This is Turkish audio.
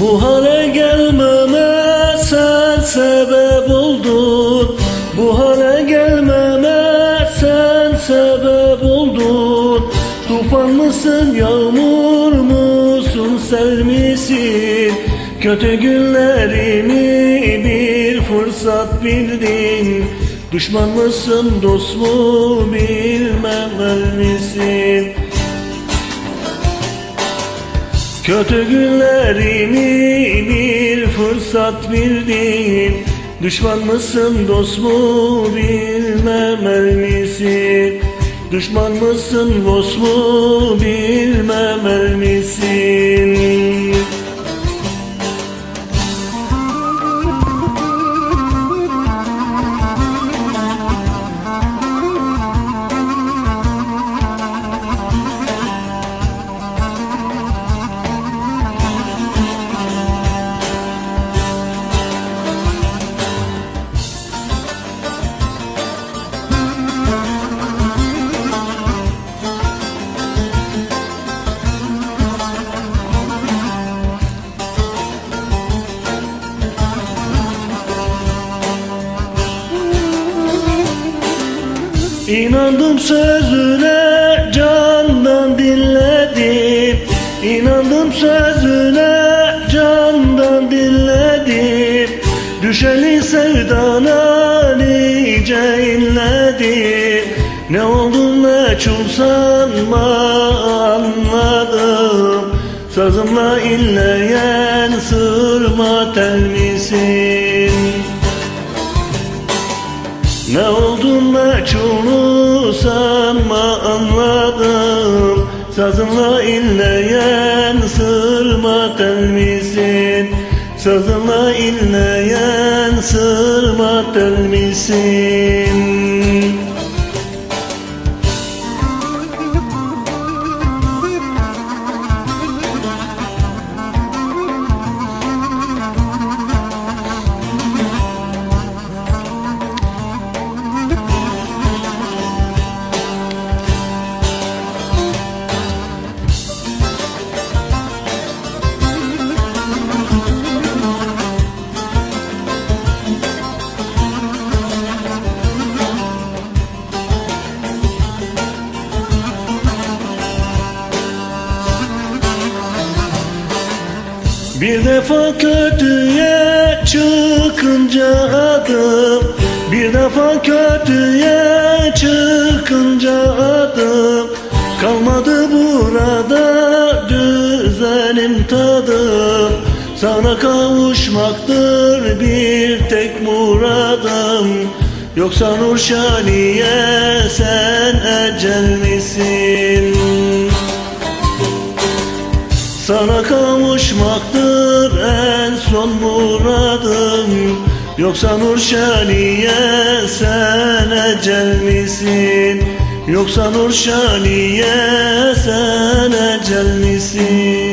Bu hale gelmeme sen sebep oldun Bu hale gelmeme sen sebep oldun Tufan mısın yağmur musun sel misin? Kötü günlerimi bir fırsat bildin. Düşman mısın dost mu bilmemel misin Kötü günlerimi bir fırsat bildin. Düşman mısın dost mu bilmemel misin Düşman mısın dost mu bilmemel misin İnandım sözüne candan dinledim. İnandım sözüne candan dinledim. Düşeli sevdana nice inledim. Ne oldu ne sanma anladım. Sazımla inleyen sırma tel? Ne oldun ne çoğunu sanma anladım Sazınla inleyen sırma tel misin? Sazınla inleyen sırma tel Bir defa kötüye çıkınca adım Bir defa kötüye çıkınca adım. Kalmadı burada düzenim tadım Sana kavuşmaktır bir tek muradım. Yoksa Nurşaniye sen ecel misin? Sana kavuşmaktır en son muradım Yoksa Nurşaniye sen ecel misin? Yoksa Nurşaniye sen ecel misin?